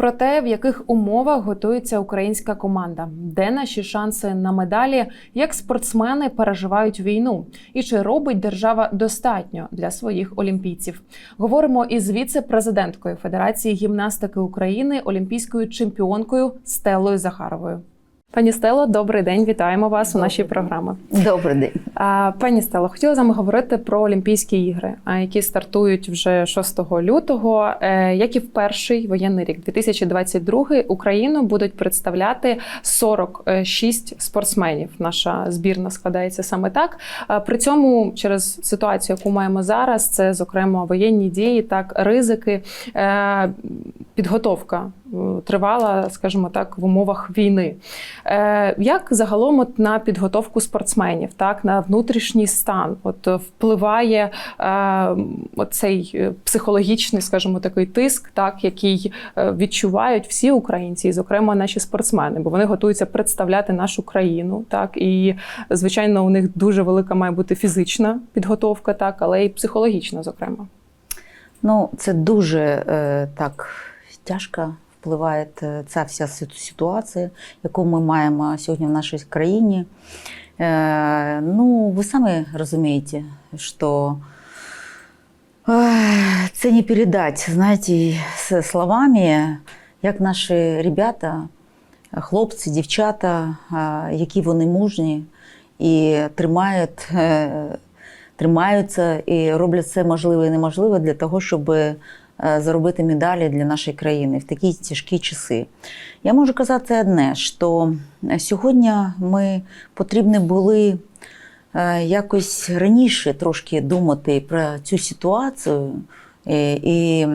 Про те, в яких умовах готується українська команда, де наші шанси на медалі, як спортсмени переживають війну, і чи робить держава достатньо для своїх олімпійців. Говоримо із віце-президенткою Федерації гімнастики України, олімпійською чемпіонкою Стелою Захаровою. Пані Стело, добрий день. Вітаємо вас у нашій програмі. Добрий день. Пані Стело, хотіла з вами говорити про Олімпійські ігри, які стартують вже 6 лютого. Е, Як і в перший воєнний рік, 2022, Україну будуть представляти 46 спортсменів. Наша збірна складається саме так. При цьому через ситуацію, яку маємо зараз, це зокрема воєнні дії, так ризики, е, підготовка тривала, скажімо так, в умовах війни. Е, Як загалом от на підготовку спортсменів, так на внутрішній стан, от е, впливає е, оцей е, психологічний, скажімо, такий тиск, так який відчувають всі українці, і зокрема наші спортсмени, бо вони готуються представляти нашу країну, так і звичайно, у них дуже велика має бути фізична підготовка, так, але й психологічна, зокрема. Ну, це дуже е, так тяжко впливає е, ця вся ситуація, яку ми маємо сьогодні в нашій країні. Е, ну, ви самі розумієте, що е, це не передати, знаєте, словами, як наші ребята, хлопці, дівчата, які вони мужні і тримають. тримаються і роблять все можливе і неможливе для того, щоб заробити медалі для нашої країни в такі тяжкі часи. Я можу казати одне, що сьогодні ми потрібні були е, якось раніше трошки думати про цю ситуацію е, і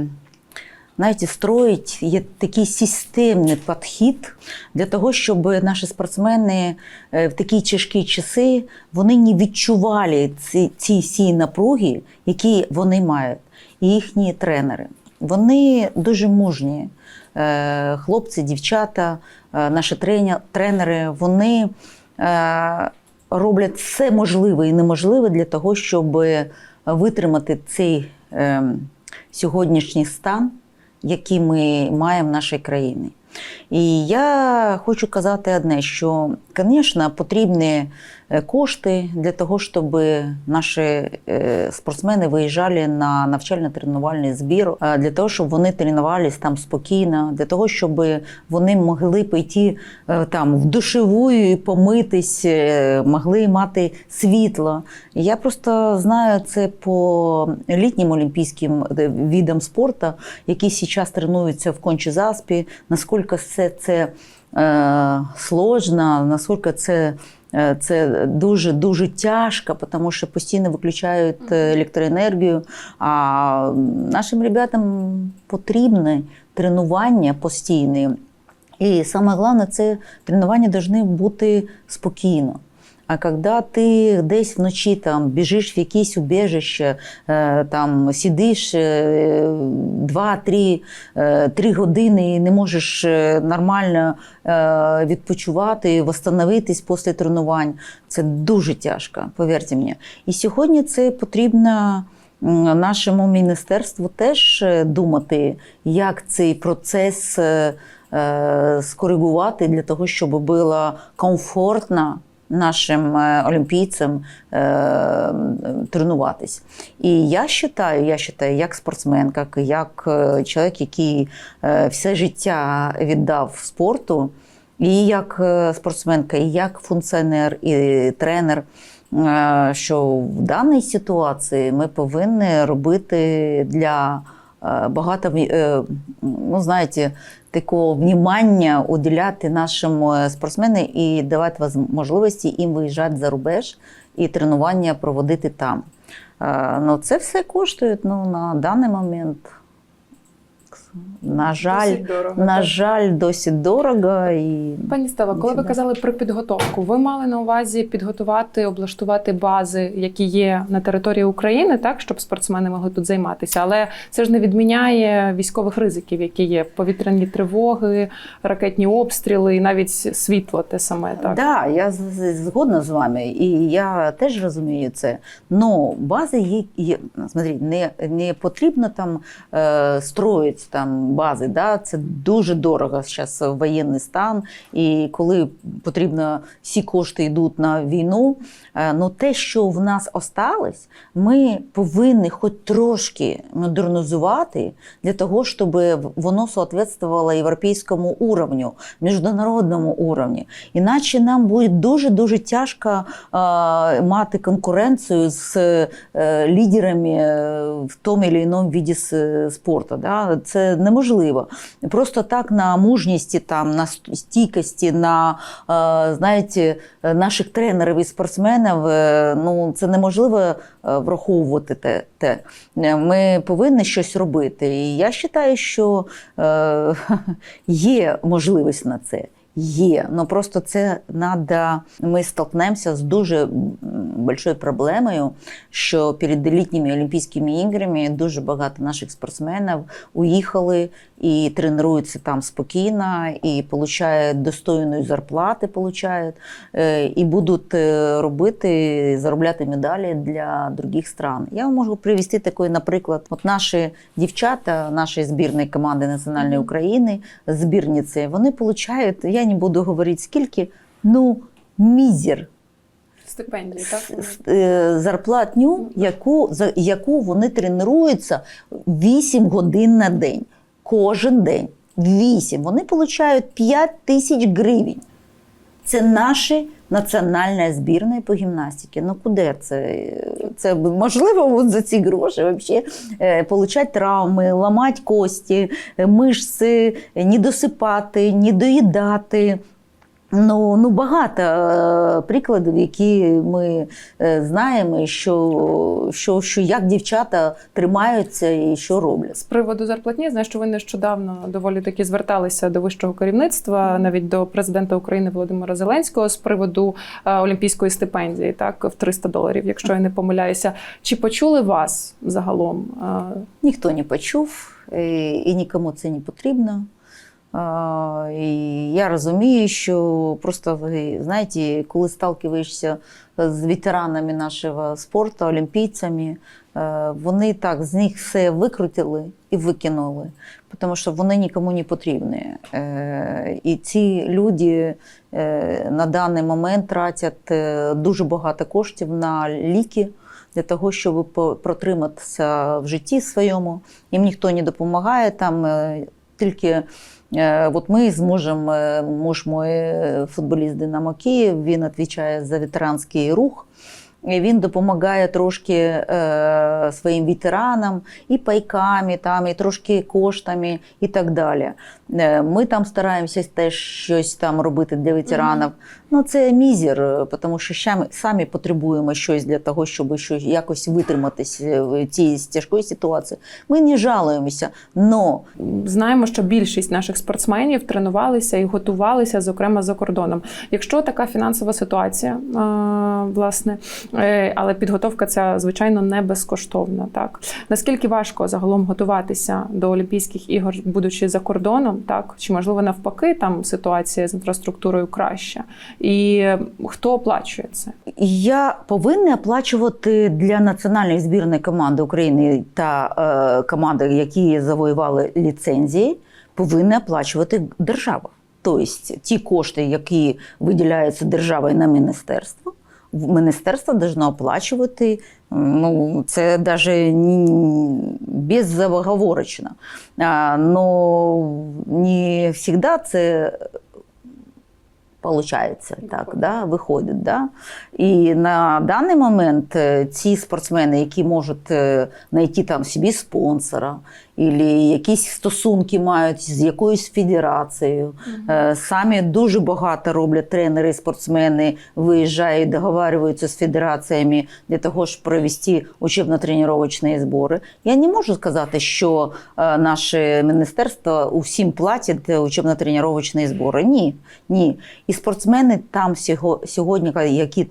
знаєте, строїть є такий системний підхід для того, щоб наші спортсмени е, в такі тяжкі часи вони не відчували ці, ці всі напруги, які вони мають, і їхні тренери. Вони дуже мужні. Е, Хлопці, дівчата, е, наші тренери, вони е, роблять все можливе і неможливе для того, щоб витримати цей е, сьогоднішній стан, який ми маємо в нашій країні. І я хочу казати одне, що, звісно, потрібні е, кошти для того, щоб наші е, спортсмени виїжджали на навчально-тренувальний збір, для того, щоб вони тренувалися там спокійно, для того, щоб вони могли пойти е, там в душеву і помитись, могли мати світло. Я просто знаю це по літнім олімпійським видам спорту, які зараз тренуються в Кончі-Заспі, наскільки все це е, сложно, наскільки це. е, Це дуже дуже тяжко, тому що постійно виключають е, електроенергію. А нашим ребятам потрібне тренування постійне. І саме головне, це тренування повинні бути спокійно. А коли ти десь вночі там біжиш в якесь убіжище, е, там сидиш 2-3 три години і не можеш е, нормально е, відпочивати, восстановитись після тренувань, це дуже тяжко, повірте мені. І сьогодні це потрібно нашому міністерству теж е, думати, як цей процес е, е, скоригувати для того, щоб було комфортно нашим е, олімпійцям е, тренуватись. І я вважаю, я вважаю, як спортсменка, як е, чоловік, який все життя віддав спорту, і як спортсменка, і як функціонер, і тренер. Що в даній ситуації ми повинні робити для багато ну, знаєте, такого внімання уділяти нашим е, спортсменам і давати можливості їм виїжджати за рубеж і тренування проводити там. Е, Ну, це все коштує ну, на даний момент. На жаль, Досить дорого, на так. жаль, досить дорого. І... Пані Стело, коли ви казали про підготовку, ви мали на увазі підготувати, облаштувати бази, які є на території України, так щоб спортсмени могли тут займатися. Але це ж не відміняє військових ризиків, які є повітряні тривоги, ракетні обстріли і навіть світло те саме. Так Да, я згодна з вами, і я теж розумію це. Но бази є, є смотрите, не, не потрібно там е, строїти там там бази. Да? Це дуже дорого зараз воєнний стан. І коли потрібно, всі кошти йдуть на війну. Е, Ну, те, що в нас осталось, ми повинні хоч трошки модернізувати для того, щоб воно соответствувало європейському уровню, міжнародному уровні. Іначе нам буде дуже-дуже тяжко е, мати конкуренцію з е, лідерами в тому чи іншому віді спорту. Да? Це неможливо. Просто так на мужності, там, на стійкості, на е, знаєте, наших тренерів і спортсменів, е, ну, це неможливо е, враховувати те. те. Ми повинні щось робити. І я вважаю, що є можливість на це. Є, ну просто це надо. Ми столкнемося з дуже большою проблемою, що перед літніми Олімпійськими іграми дуже багато наших спортсменів уїхали і тренуються там спокійно, і отримують достойної зарплати, получають, е, і будуть е, робити, заробляти медалі для других стран. Я вам можу привести такий, наприклад, от наші дівчата, нашої збірної команди національної України, збірниці, вони отримують, я не буду говорити скільки, ну мізер Стипендії, так? е, зарплатню, яку, за яку вони тренуються 8 годин на день. Кожен день. Вісім. Вони отримують 5 тисяч гривень. Це наші національна збірна по гімнастиці. Ну куди це? Це можливо от за ці гроші взагалі е, получати травми, ламати кості, мишці, не досипати, не доїдати. Ну, ну багато е, прикладів, які ми е, знаємо, що, що, що як дівчата тримаються і що роблять. З приводу зарплатні, знаю, що ви нещодавно доволі таки зверталися до вищого керівництва, навіть до президента України Володимира Зеленського з приводу е, олімпійської стипендії, так в 300 доларів, якщо я не помиляюся. Чи почули вас загалом? Е, Ніхто не почув, і, і нікому це не потрібно. І я розумію, що просто ви знаєте, коли сталкиваєшся з ветеранами нашого спорту, олімпійцями, е, вони так з них все викрутили і викинули, тому що вони нікому не потрібні. Е, І ці люди е, на даний момент тратять дуже багато коштів на ліки для того, щоб протриматися в житті своєму. Їм ніхто не допомагає там. Тільки от ми зможемо, е, муж мой е, футболіст Динамо Київ, він відповідає за ветеранський рух. Він допомагає трошки е, своїм ветеранам і пайками, там, і трошки коштами і так далі. Е, ми там стараємося теж щось там робити для ветеранів. Ну, це мізер, е, тому що щами- самі потребуємо щось для того, щоб щось, якось витриматися в цій тяжкої ситуації. Ми не жалуємося, но Знаємо, що більшість наших спортсменів тренувалися і готувалися, зокрема за кордоном. Якщо така фінансова ситуація, е, власне, е, але підготовка ця звичайно не безкоштовна. Так наскільки важко загалом готуватися до Олімпійських ігор, будучи за кордоном, так чи можливо навпаки, там ситуація з інфраструктурою краща, і хто оплачує це? Я повинна оплачувати для національної збірної команди України та е, команди, які завоювали ліцензії, повинна оплачувати держава. Тобто ті кошти, які виділяються державою на міністерство, міністерство должно оплачувати. Ну, це навіть беззаговорочно. Но не завжди це Получається так, да, виходить. Да? І на даний момент е, ці спортсмени, які можуть е, знайти там собі спонсора, або якісь стосунки мають з якоюсь федерацією, е, самі дуже багато роблять тренери, спортсмени, виїжджають, договарюються з федераціями для того, щоб провести учебно-тренувальні збори. Я не можу сказати, що е, наше міністерство усім платить учебно-тренувальні збори. Ні, ні. І спортсмени там сьогодні, які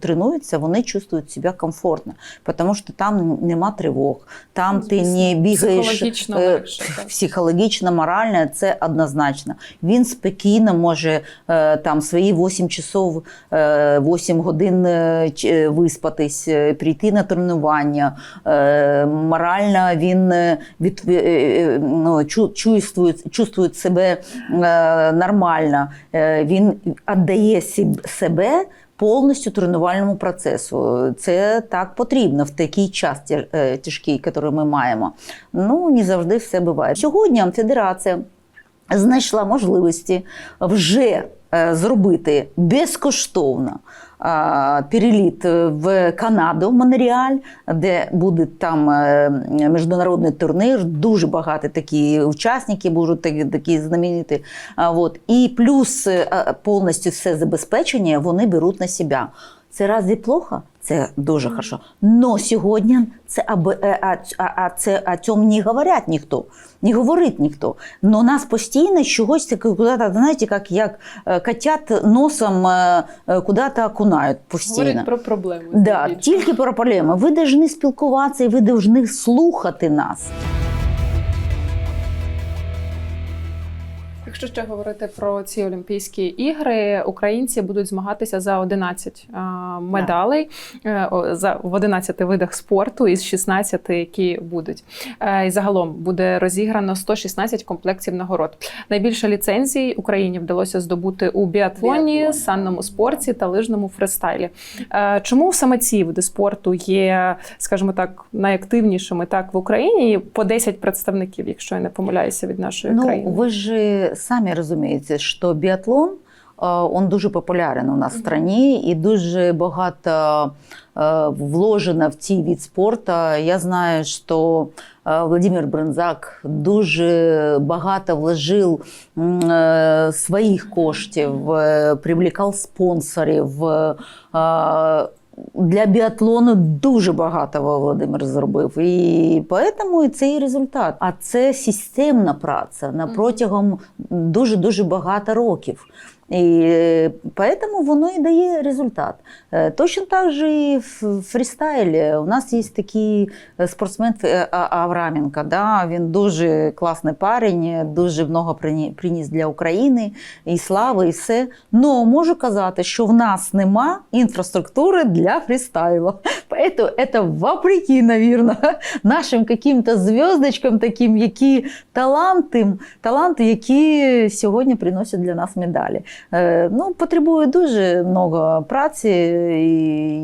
тренуються, вони чувствують себе комфортно, тому що там нема тривог, там ти не бігаєш Психологічно е, легше, психологічно, морально, це однозначно. Він спокійно може е, там свої 8 часов, е, 8 годин е, е, виспатись, е, прийти на тренування. Е, Морально він е, від, ну, чу- чувствує, чувствує себе е, нормально. Е, Він віддає себе. Повністю тренувальному процесу. Це так потрібно в такий час е, тяжкий, який ми маємо. Ну, не завжди все буває. Сьогодні федерація знайшла можливості вже е, зробити безкоштовно переліт в Канаду, в Монреаль, де буде там е, міжнародний турнір. Дуже багато такі учасники будуть такі, такі знамениті. От. І плюс е, повністю все забезпечення вони беруть на себе. Це разве плохо? Це дуже хорошо. Но сьогодні це аби е, а, а, а це о цьому не говорять ніхто, не говорить ніхто. Но нас постійно чогось таке куди-то, знаєте, як, як е, котят носом е, куди-то окунають постійно. Говорить про проблеми. Да, тільки про проблеми. Ви повинні спілкуватися і ви повинні слухати нас. Якщо ще говорити про ці Олімпійські ігри, українці будуть змагатися за 11 а, медалей е, за в 11 видах спорту із 16, які будуть. Е, І загалом буде розіграно 116 комплектів нагород. Найбільше ліцензій Україні вдалося здобути у біатлоні, Біатлон. санному спорті та лижному фристайлі. Е, Чому саме ці види спорту є, скажімо так, найактивнішими так в Україні? По 10 представників, якщо я не помиляюся, від нашої Ну, країни. ви ж самі розумієте, що біатлон е, він дуже популярен у нас в країні і дуже багато е, вложено в цей вид спорту. Я знаю, що е, Владимир Брензак дуже багато вложив своїх коштів, привлекав спонсорів. Для біатлону дуже багато Володимир зробив, і тому і цей результат. А це системна праця на протягом дуже дуже багато років. І е, тому воно і дає результат. Е, Точно так же і в фрістайлі. У нас є такий е, спортсмен Авраменко. Да? Він дуже класний парень, дуже много прині- приніс для України і слави, і все. Но можу казати, що в нас нема інфраструктури для фрістайлу. Поэтому це вопреки, наверное, нашим каким-то зв'язочкам, таким, які таланти, таланти, які сьогодні приносять для нас медалі. Е, Ну, потребує дуже много праці, і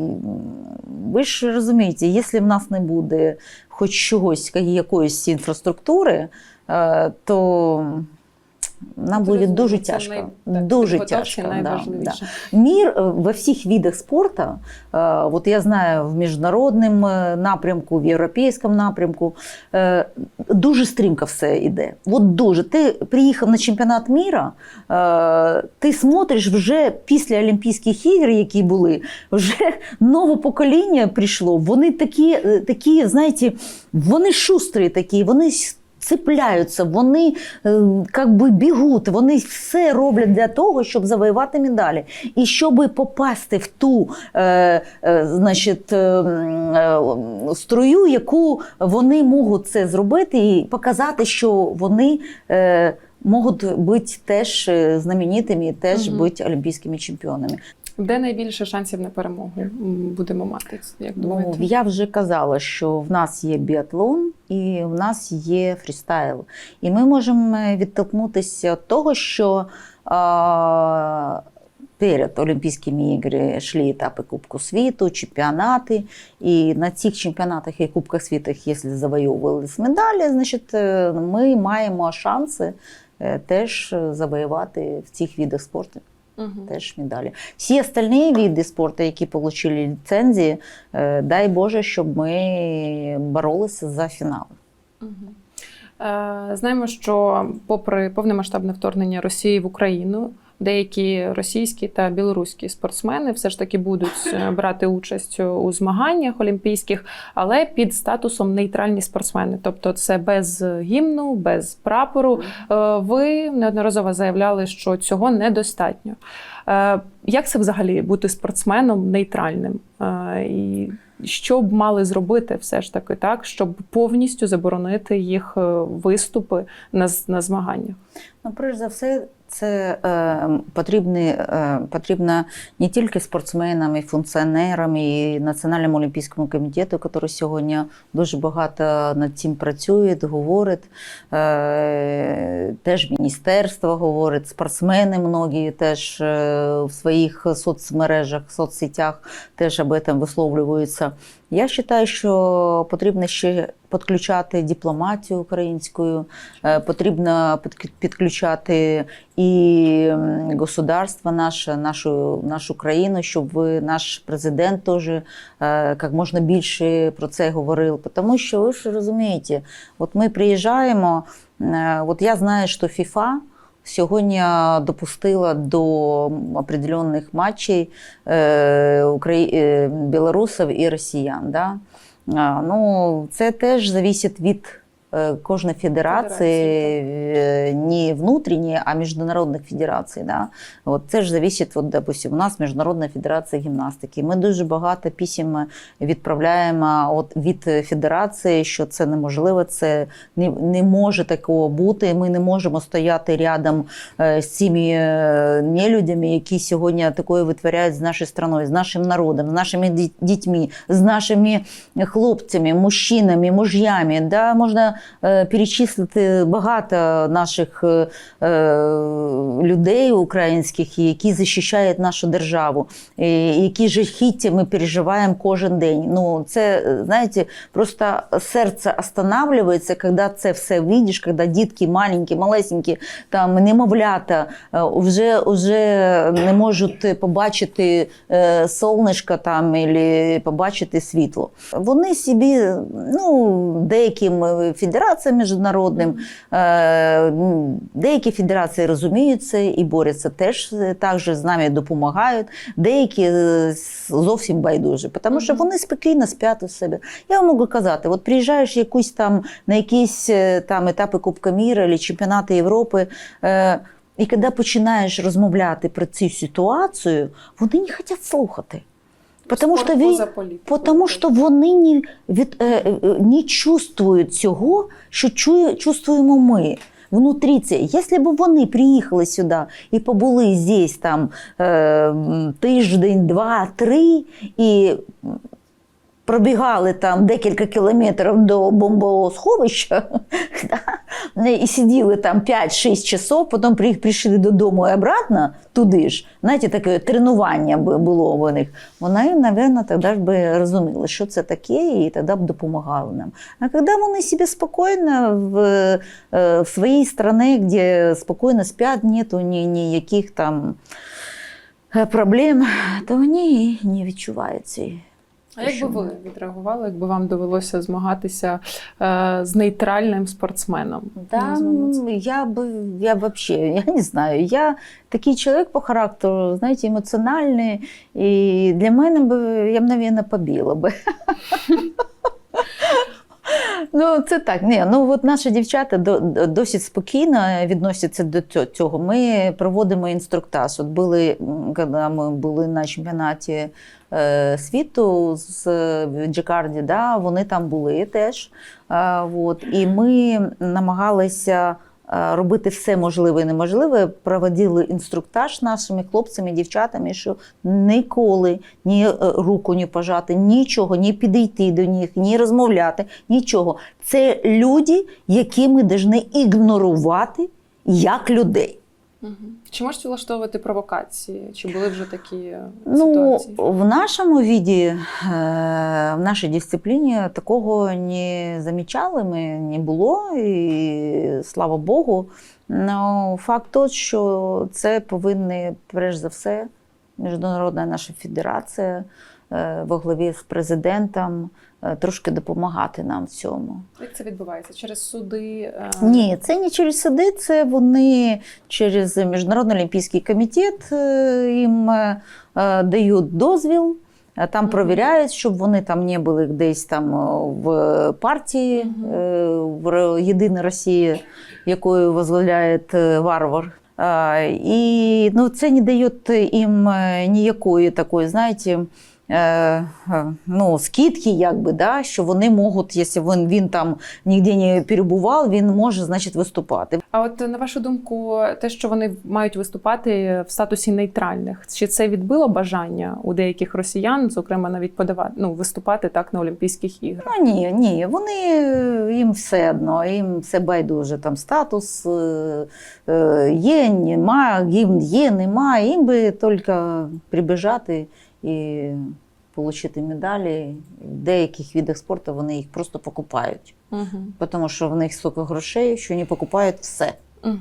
ви ж розумієте, якщо в нас не буде хоч чогось, якоїсь інфраструктури, е, то нам буде Зрозуміло, дуже це тяжко. най- так, дуже підготовчі тяжко. Да, да. найважливіше. Мир э, во всіх видах спорту, э, вот я знаю, в міжнародному э, напрямку, в європейському напрямку, э, дуже стрімко все йде. От дуже. Ти приїхав на чемпіонат міра, е, ти смотриш вже після Олімпійських ігор, які були, вже нове покоління прийшло. Вони такі, е, такі знаєте, вони шустрі такі, вони цепляються, вони е, как би бігуть, вони все роблять для того, щоб завоювати медалі. І щоб попасти в ту е, е, значить, е, е, струю, яку вони можуть це зробити, і показати, що вони. Е, Можуть бути теж е, знаменитими, теж Мгм. бути олімпійськими чемпіонами. Де найбільше шансів на перемогу будемо мати? Як думаєте? Ну, я вже казала, що в нас є біатлон і в нас є фрістайл. І ми можемо відтолкнутися від того, що а, перед Олімпійськими іграми йшли етапи Кубку світу, чемпіонати. І на цих чемпіонатах і Кубках світу, якщо завоювалися медалі, значить е, ми маємо шанси е, теж завоювати в цих видах спорту Мгм. теж медалі. Всі остальні види спорту, які отримали ліцензії, е, дай Боже, щоб ми боролися за фінал. Е, Знаємо, що попри повномасштабне вторгнення Росії в Україну, деякі російські та білоруські спортсмени все ж таки будуть е, брати участь у змаганнях олімпійських, але під статусом нейтральні спортсмени, тобто це без гімну, без прапору. Е, Ви неодноразово заявляли, що цього недостатньо. Е, Як це взагалі бути спортсменом нейтральним? І що б мали зробити все ж таки так, щоб повністю заборонити їх виступи на, на змаганнях? Ну, перш за все, це е, потрібні, е, потрібно не тільки спортсменам, і функціонерам, і Національному олімпійському комітету, який сьогодні дуже багато над цим працює, говорить. Е, теж міністерство говорить, спортсмени многі теж е, в своїх соцмережах, соцсетях теж об этом висловлюються. Я вважаю, що потрібно ще підключати дипломатію українську, е, потрібно підк- підключати і государство наше, нашу, нашу країну, щоб наш президент теж е, як можна більше про це говорив. Тому що ви ж розумієте, от ми приїжджаємо, е, от я знаю, що ФІФА. Сьогодні допустила до определенних матчей е, е, білорусів і росіян. Да? Ну, це теж залежить від е, кожної федерації, е, не внутрішньої, а міжнародних федерацій. Да? От це ж залежить, от, допустим, у нас Міжнародна федерація гімнастики. Ми дуже багато писем відправляємо от, від федерації, що це неможливо, це не, не може такого бути. Ми не можемо стояти рядом е, з цими е, нелюдями, які сьогодні такое витворяють з нашою страною, з нашим народом, з нашими дітьми, з нашими хлопцями, мужчинами, муж'ями. Да? Можна перечислити багато наших е, е, людей українських, які захищають нашу державу, які жахіття ми переживаємо кожен день. Ну, це, е, знаєте, просто серце останавливається, коли це все видиш, коли дітки маленькі, малесенькі, там немовлята е, вже, вже не можуть побачити е, сонечко там або побачити світло. Вони собі, ну, деяким е, федераціям міжнародним, е, деякі федерації розуміють це і борються теж е, так же з нами допомагають, деякі е, зовсім байдужі, тому що вони спокійно спять у себе. Я вам можу казати, от приїжджаєш якусь там на якісь там етапи Кубка міра або чемпіонати Європи. І коли починаєш розмовляти про цю ситуацію, вони не хочуть слухати. Потому що, ви, потому що вони не, від, е, е, не чувствують цього, що чує, чувствуємо ми. Внутрі це. Якщо б вони приїхали сюди і побули здесь там е, тиждень, два, три, і пробігали там декілька кілометрів до бомбосховища да, і сиділи там 5-6 часов, потім прийшли додому і обратно туди ж. Знаєте, таке тренування було у них. Вони, мабуть, тоді ж би розуміли, що це таке, і тоді б допомагали нам. А коли вони собі спокійно в, е, в своїй країні, де спокійно спять, нету ні, ніяких там е, проблем, то вони не відчувають цієї. А як би ви відреагували, якби вам довелося змагатися е, з нейтральним спортсменом? Да, я бы, я вообще, я не знаю, я такий чоловік по характеру, знаєте, емоціональний, і для мене би, я б, мабуть, побіла би. Ну, це так. Ні, ну от наші дівчата до- до- досить спокійно відносяться до цього. Ми проводимо інструктаж. От були, коли ми були на чемпіонаті е, світу з Джекарді, да, вони там були теж. От, і ми намагалися робити все можливе і неможливе. Проводили інструктаж нашими хлопцями, дівчатами, що ніколи ні е, руку не пожати, нічого, ні підійти до них, ні розмовляти, нічого. Це люди, які ми повинні ігнорувати як людей. Мгм. Чи можете влаштовувати провокації? Чи були вже такі Ну, ситуації? в нашому віді, е, в нашій дисципліні такого не замічали, ми не було, і слава Богу. Ну, факт тот, що це повинні, перш за все, Міжнародна наша федерація е, во главі з президентом е, трошки допомагати нам в цьому. Як це відбувається? Через суди? е, Ні, це не через суди, це вони через Міжнародний олімпійський комітет їм дають дозвіл. Там Мгм. провіряють, щоб вони там не були десь там в партії е, в Ро- Єдина Росія, якою возглавляє варвар. І ну, це не дає їм е, ніякої такої, знаєте, е, е, ну, скидки, якби, да, що вони можуть, якщо він, він там ніде не перебував, він може, значить, виступати. А от на вашу думку, те, що вони мають виступати в статусі нейтральних, чи це відбило бажання у деяких росіян, зокрема навіть подавати ну виступати так на Олімпійських іграх? Ну ні, ні, вони їм все одно, їм все байдуже там статус е, е, є, нема, їм є, нема. Їм би тільки прибіжати і отримати медалі. В деяких видах спорту вони їх просто покупають, Угу. тому що в них стільки грошей, що вони покупають все. Угу.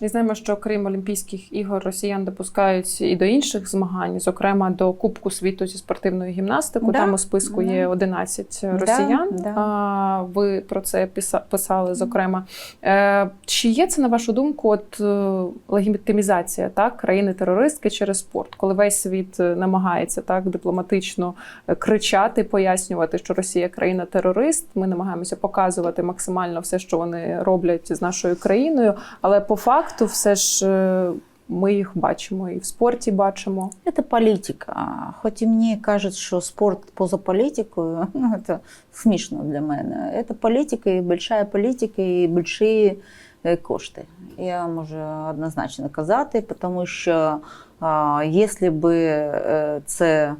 І знаємо, що крім Олімпійських ігор росіян допускають і до інших змагань, зокрема до Кубку світу зі спортивної гімнастики. Да, Там у списку да. є 11 росіян. да. А, ви про це писа- писали, зокрема. Е, чи є це, на вашу думку, от е, легітимізація так, країни-терористки через спорт, коли весь світ е, намагається так дипломатично кричати, пояснювати, що Росія країна-терорист. Ми намагаємося показувати максимально все, що вони роблять з нашою країною. Але по факту, все ж е, ми їх бачимо і в спорті бачимо. Это политика. Хоть и мне кажется, что спорт поза политикою, ну, это смішно для мене. Это политика, и большая политика, і большие е, кошти. Я можу однозначно казати, тому що а, якщо б е, це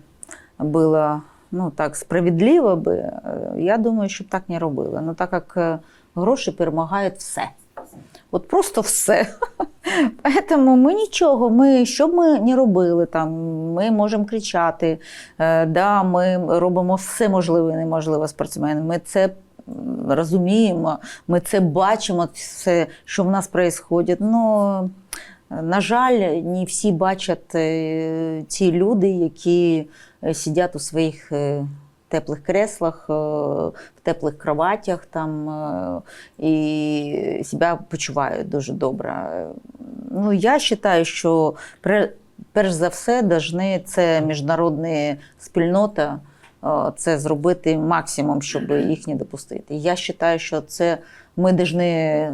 було ну, так, справедливо би, е, я думаю, що б так не робили. Ну, так як е, гроші перемагають все. От просто все. Тому ми нічого, ми, що б ми не робили, там, ми можемо кричати, е, да, ми робимо все можливе і неможливе спортсмени. Ми це розуміємо, ми це бачимо, все, що в нас відбувається. Ну, на жаль, не всі бачать е, ті люди, які е, сидять у своїх теплих креслах, е, в теплих кроватях там, е, і себе почувають дуже добре. Ну, я вважаю, що перш за все це міжнародна спільнота це зробити максимум, щоб їх не допустити. Я вважаю, що це ми повинні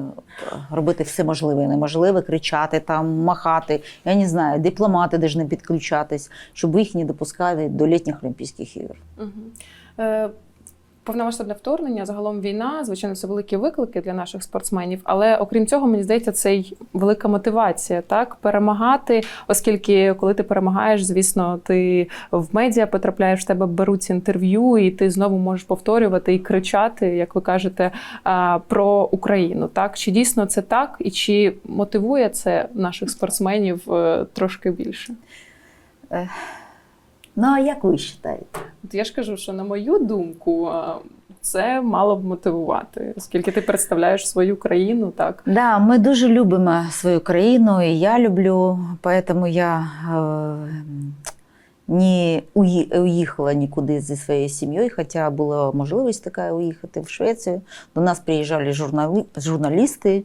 робити все можливе і неможливе, кричати там, махати. Я не знаю, дипломати повинні підключатись, щоб їх не допускати до літніх Олімпійських ігор. Угу. Е, повномасштабне вторгнення, загалом війна, звичайно, це великі виклики для наших спортсменів. Але окрім цього, мені здається, це й велика мотивація, так перемагати, оскільки коли ти перемагаєш, звісно, ти в медіа потрапляєш, в тебе беруть інтерв'ю, і ти знову можеш повторювати і кричати, як ви кажете, про Україну. Так чи дійсно це так, і чи мотивує це наших спортсменів е, трошки більше? Ну, а як ви вважаєте? От я ж кажу, що на мою думку, це мало б мотивувати, оскільки ти представляєш свою країну, так Да, ми дуже любимо свою країну, і я люблю, поэтому я е, не уїхала нікуди зі своєю сім'єю, хоча була можливість така уїхати в Швецію. До нас приїжджали журнали, журналісти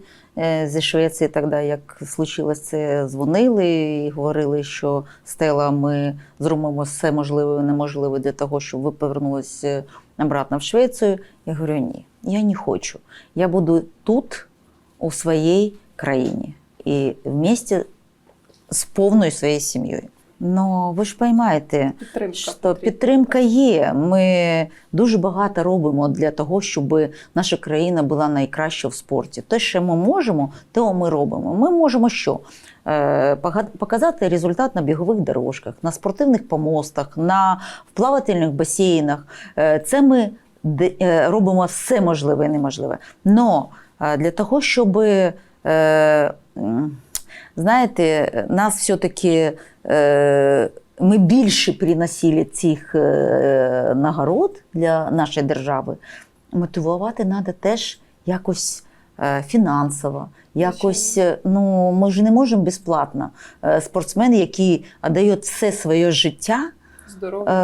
зі Швеції, тоді, як случилось це, дзвонили і говорили, що Стела, ми зробимо все можливе і неможливе для того, щоб ви повернулися обратно в Швецію. Я говорю, ні, я не хочу. Я буду тут, у своїй країні, і в місті з повною своєю сім'єю. Ну, ви ж розумієте, підтримка. що потрібна. підтримка є. Ми дуже багато робимо для того, щоб наша країна була найкраща в спорті. Те, що ми можемо, то ми робимо. Ми можемо що? Е, Показати результат на бігових дорожках, на спортивних помостах, на плавательних басейнах. Е, Це ми е, робимо все можливе і неможливе. Но для того, щоб знаєте, нас все-таки ми більше приносили цих е, нагород для нашої держави. Мотивувати треба теж якось е, фінансово. Якось, е, ну ми ж не можемо безплатно. Е, Спортсмен, який віддає все своє життя,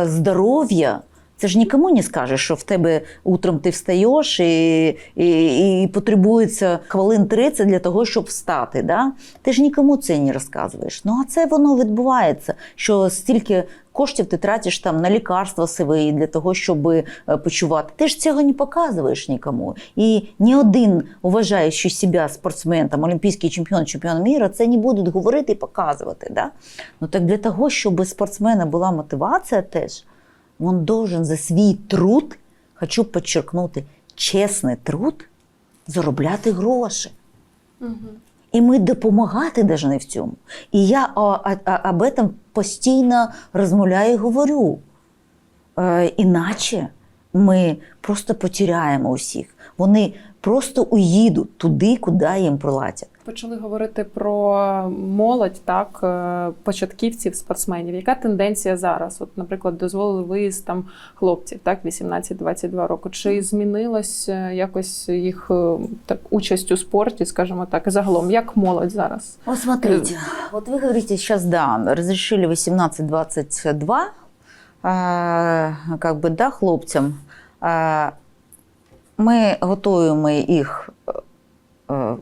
здоров'я. Це ж нікому не скажеш, що в тебе утром ти встаєш і, і, і потребується хвилин 30 для того, щоб встати. Да? Ти ж нікому це не розказуєш. Ну а це воно відбувається, що стільки коштів ти тратиш там на лікарства свої для того, щоб е, почувати. Ти ж цього не показуєш нікому. І ні один уважаючий себе спортсмен, олімпійський чемпіон, чемпіон міра, це не будуть говорити і показувати. Да? Ну так для того, щоб спортсмена була мотивація теж, він должен за свій труд, хочу підчеркнути, чесний труд, заробляти гроші. І ми допомагати повинні в цьому. І я о, о, о- об этом постійно розмовляю і говорю. Е, іначе ми просто потеряємо усіх. Вони просто уїдуть туди, куди їм прилатять Почали говорити про молодь, так е, початківців, спортсменів. Яка тенденція зараз? От, наприклад, дозволили виїзд там хлопців, так 18-22 року. Чи змінилась е, якось їх е, так участь у спорті, скажімо так, і загалом? Як молодь зараз? Вот смотрите, вот вы говорите сейчас, да, разрешили 18-22, э, как бы, да, хлопцям. Е, Ми готуємо їх, е,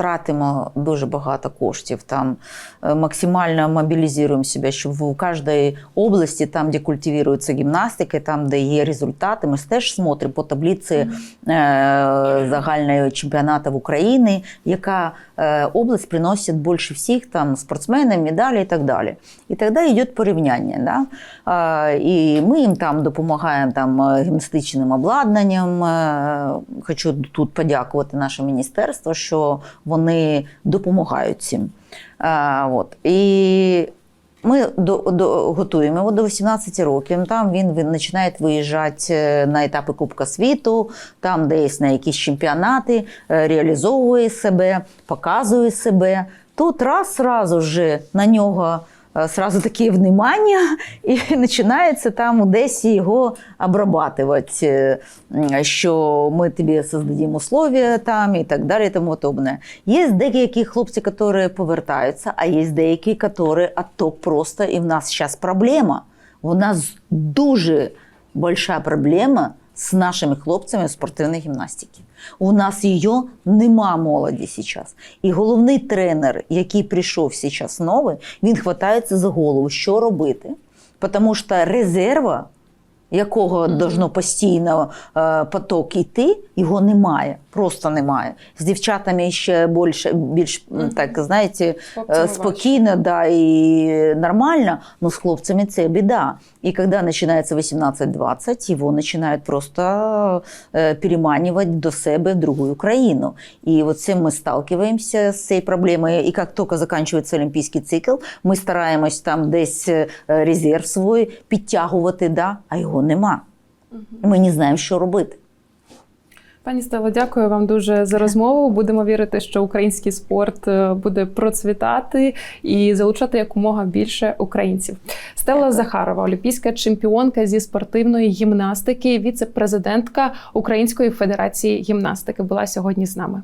тратимо дуже багато коштів. Там е, максимально мобілізуємо себе, щоб в кожній області, там, де культивуються гімнастики, там, де є результати, ми теж смотримо по таблиці е, загального чемпіонату Україні, яка область приносит більше всіх там спортсменів, медалі і так далі. І тоді йде порівняння. Да? І ми їм там допомагаємо там, е, гімнастичним обладнанням. Е, Хочу тут подякувати наше міністерство, що вони допомагають цим. А, от. І ми до, до, готуємо його до 18 років. Там він, він починає виїжджати е, на етапи Кубка світу, там десь на якісь чемпіонати, е, реалізовує себе, показує себе. Тут раз раз ж на нього сразу таке внимання, і починається там десь його обрабатувати, е, що ми тобі создадимо условия там і так далі, і тому подобне. Є деякі хлопці, які повертаються, а є деякі, які а то просто і в нас зараз проблема. У нас дуже большая проблема з нашими хлопцями в спортивній гімнастиці. У нас її нема молоді зараз. І головний тренер, який прийшов зараз новий, він хватається за голову, що робити. Тому що резерва, якого должно постійно е, поток йти, його немає. Просто немає. З дівчатами ще більше, більш так, знаєте, Е, спокійно, да, і нормально, но з хлопцями це біда. І коли починається 18-20, його починають просто е, переманювати до себе в другу країну. І от цим ми сталкиваємося з цією проблемою. І як тільки закінчується олімпійський цикл, ми стараємось там десь резерв свій підтягувати, да, а його нема. Ми не знаємо, що робити. Пані Стело, дякую вам дуже за розмову. Будемо вірити, що український спорт е, буде процвітати і залучати якомога більше українців. Стелла Захарова, олімпійська чемпіонка зі спортивної гімнастики, віце-президентка Української федерації гімнастики, була сьогодні з нами.